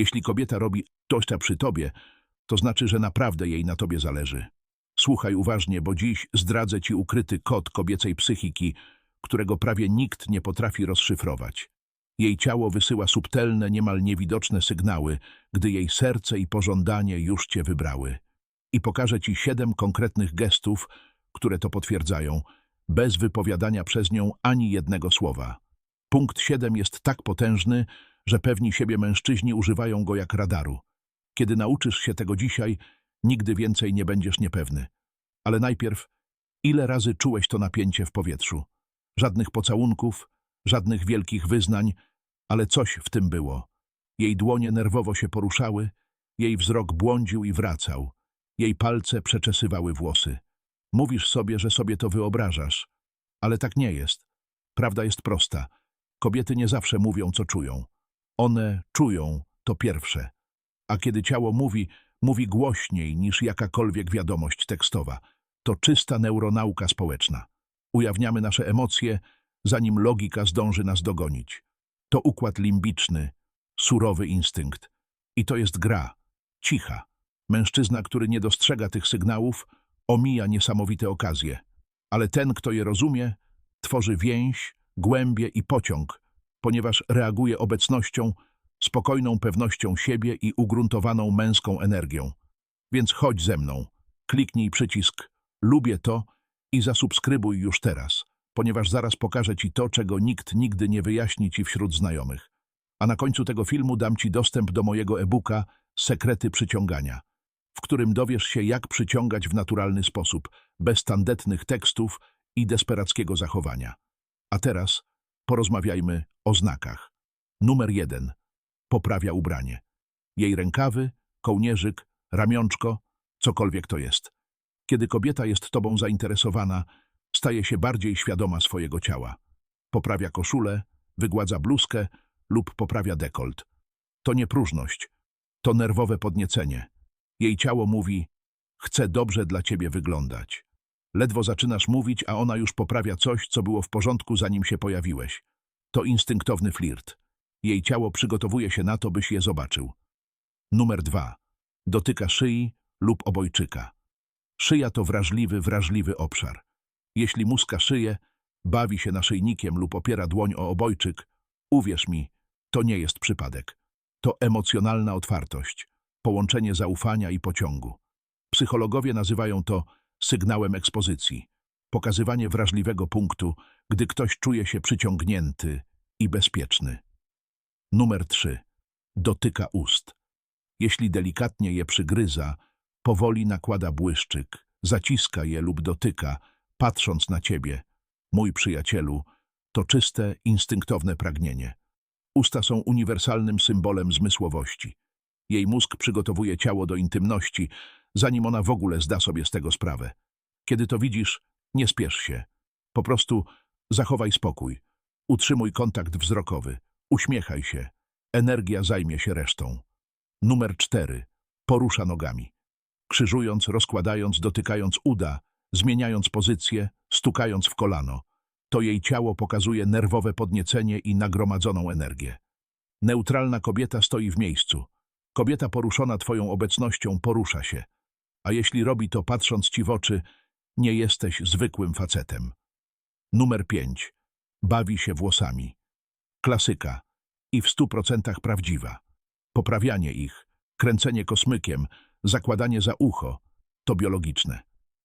Jeśli kobieta robi coś ta przy tobie, to znaczy, że naprawdę jej na tobie zależy. Słuchaj uważnie, bo dziś zdradzę ci ukryty kod kobiecej psychiki, którego prawie nikt nie potrafi rozszyfrować. Jej ciało wysyła subtelne, niemal niewidoczne sygnały, gdy jej serce i pożądanie już cię wybrały. I pokażę ci siedem konkretnych gestów, które to potwierdzają, bez wypowiadania przez nią ani jednego słowa. Punkt siedem jest tak potężny, że pewni siebie mężczyźni używają go jak radaru. Kiedy nauczysz się tego dzisiaj, nigdy więcej nie będziesz niepewny. Ale najpierw, ile razy czułeś to napięcie w powietrzu? Żadnych pocałunków, żadnych wielkich wyznań, ale coś w tym było. Jej dłonie nerwowo się poruszały, jej wzrok błądził i wracał, jej palce przeczesywały włosy. Mówisz sobie, że sobie to wyobrażasz, ale tak nie jest. Prawda jest prosta. Kobiety nie zawsze mówią, co czują. One czują to pierwsze. A kiedy ciało mówi, mówi głośniej niż jakakolwiek wiadomość tekstowa. To czysta neuronauka społeczna. Ujawniamy nasze emocje, zanim logika zdąży nas dogonić. To układ limbiczny, surowy instynkt. I to jest gra, cicha. Mężczyzna, który nie dostrzega tych sygnałów, omija niesamowite okazje. Ale ten, kto je rozumie, tworzy więź, głębie i pociąg, ponieważ reaguje obecnością, spokojną pewnością siebie i ugruntowaną męską energią. Więc chodź ze mną, kliknij przycisk Lubię to i zasubskrybuj już teraz, ponieważ zaraz pokażę Ci to, czego nikt nigdy nie wyjaśni Ci wśród znajomych. A na końcu tego filmu dam Ci dostęp do mojego e-booka Sekrety przyciągania, w którym dowiesz się, jak przyciągać w naturalny sposób, bez tandetnych tekstów i desperackiego zachowania. A teraz porozmawiajmy o znakach. Numer jeden. Poprawia ubranie. Jej rękawy, kołnierzyk, ramionczko, cokolwiek to jest. Kiedy kobieta jest tobą zainteresowana, staje się bardziej świadoma swojego ciała. Poprawia koszulę, wygładza bluzkę lub poprawia dekolt. To nie próżność, to nerwowe podniecenie. Jej ciało mówi, chcę dobrze dla ciebie wyglądać. Ledwo zaczynasz mówić, a ona już poprawia coś, co było w porządku, zanim się pojawiłeś. To instynktowny flirt. Jej ciało przygotowuje się na to, byś je zobaczył. Numer dwa. Dotyka szyi lub obojczyka. Szyja to wrażliwy, wrażliwy obszar. Jeśli muska szyję, bawi się naszyjnikiem lub opiera dłoń o obojczyk, uwierz mi, to nie jest przypadek. To emocjonalna otwartość, połączenie zaufania i pociągu. Psychologowie nazywają to sygnałem ekspozycji, pokazywanie wrażliwego punktu, gdy ktoś czuje się przyciągnięty i bezpieczny. Numer 3. Dotyka ust. Jeśli delikatnie je przygryza, powoli nakłada błyszczyk, zaciska je lub dotyka, patrząc na ciebie. Mój przyjacielu, to czyste, instynktowne pragnienie. Usta są uniwersalnym symbolem zmysłowości. Jej mózg przygotowuje ciało do intymności, zanim ona w ogóle zda sobie z tego sprawę. Kiedy to widzisz, nie spiesz się. Po prostu zachowaj spokój. Utrzymuj kontakt wzrokowy. Uśmiechaj się. Energia zajmie się resztą. Numer cztery. Porusza nogami. Krzyżując, rozkładając, dotykając uda, zmieniając pozycję, stukając w kolano. To jej ciało pokazuje nerwowe podniecenie i nagromadzoną energię. Neutralna kobieta stoi w miejscu. Kobieta poruszona twoją obecnością porusza się. A jeśli robi to patrząc ci w oczy, nie jesteś zwykłym facetem. Numer pięć. Bawi się włosami. Klasyka. I w stu procentach prawdziwa. Poprawianie ich, kręcenie kosmykiem, zakładanie za ucho, to biologiczne.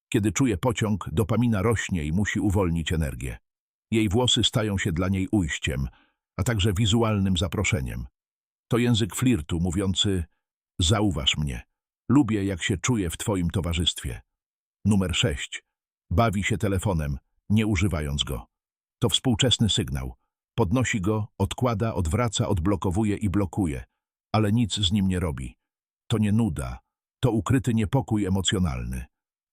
Kiedy czuje pociąg, dopamina rośnie i musi uwolnić energię. Jej włosy stają się dla niej ujściem, a także wizualnym zaproszeniem. To język flirtu mówiący zauważ mnie. Lubię, jak się czuję w twoim towarzystwie. Numer 6. Bawi się telefonem, nie używając go. To współczesny sygnał. Podnosi go, odkłada, odwraca, odblokowuje i blokuje, ale nic z nim nie robi. To nie nuda, to ukryty niepokój emocjonalny.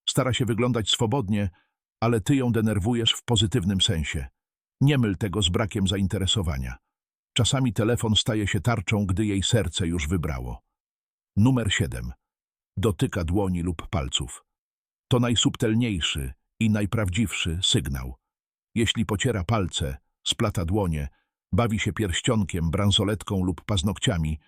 Stara się wyglądać swobodnie, ale ty ją denerwujesz w pozytywnym sensie. Nie myl tego z brakiem zainteresowania. Czasami telefon staje się tarczą, gdy jej serce już wybrało. Numer 7. Dotyka dłoni lub palców. To najsubtelniejszy i najprawdziwszy sygnał. Jeśli pociera palce, splata dłonie, bawi się pierścionkiem, bransoletką lub paznokciami,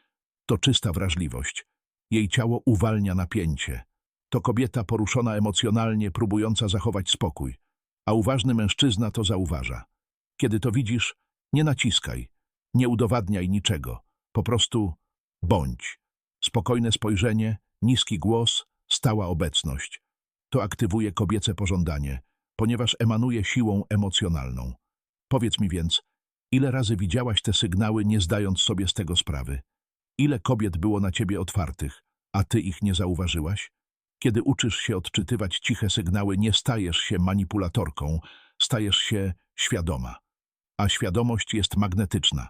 to czysta wrażliwość. Jej ciało uwalnia napięcie. To kobieta poruszona emocjonalnie, próbująca zachować spokój. A uważny mężczyzna to zauważa. Kiedy to widzisz, nie naciskaj, nie udowadniaj niczego. Po prostu bądź. Spokojne spojrzenie, niski głos, stała obecność. To aktywuje kobiece pożądanie, ponieważ emanuje siłą emocjonalną. Powiedz mi więc, ile razy widziałaś te sygnały, nie zdając sobie z tego sprawy? Ile kobiet było na ciebie otwartych, a ty ich nie zauważyłaś? Kiedy uczysz się odczytywać ciche sygnały, nie stajesz się manipulatorką, stajesz się świadoma. A świadomość jest magnetyczna.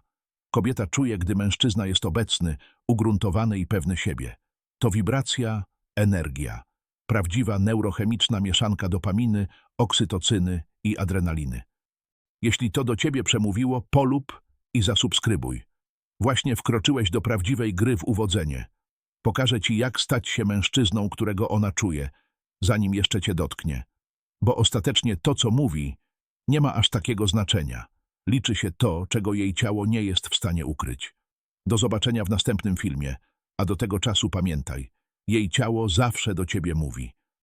Kobieta czuje, gdy mężczyzna jest obecny, ugruntowany i pewny siebie. To wibracja, energia. Prawdziwa neurochemiczna mieszanka dopaminy, oksytocyny i adrenaliny. Jeśli to do ciebie przemówiło, polub i zasubskrybuj. Właśnie wkroczyłeś do prawdziwej gry w uwodzenie. Pokażę ci, jak stać się mężczyzną, którego ona czuje, zanim jeszcze cię dotknie. Bo ostatecznie to, co mówi, nie ma aż takiego znaczenia. Liczy się to, czego jej ciało nie jest w stanie ukryć. Do zobaczenia w następnym filmie, a do tego czasu pamiętaj, jej ciało zawsze do ciebie mówi.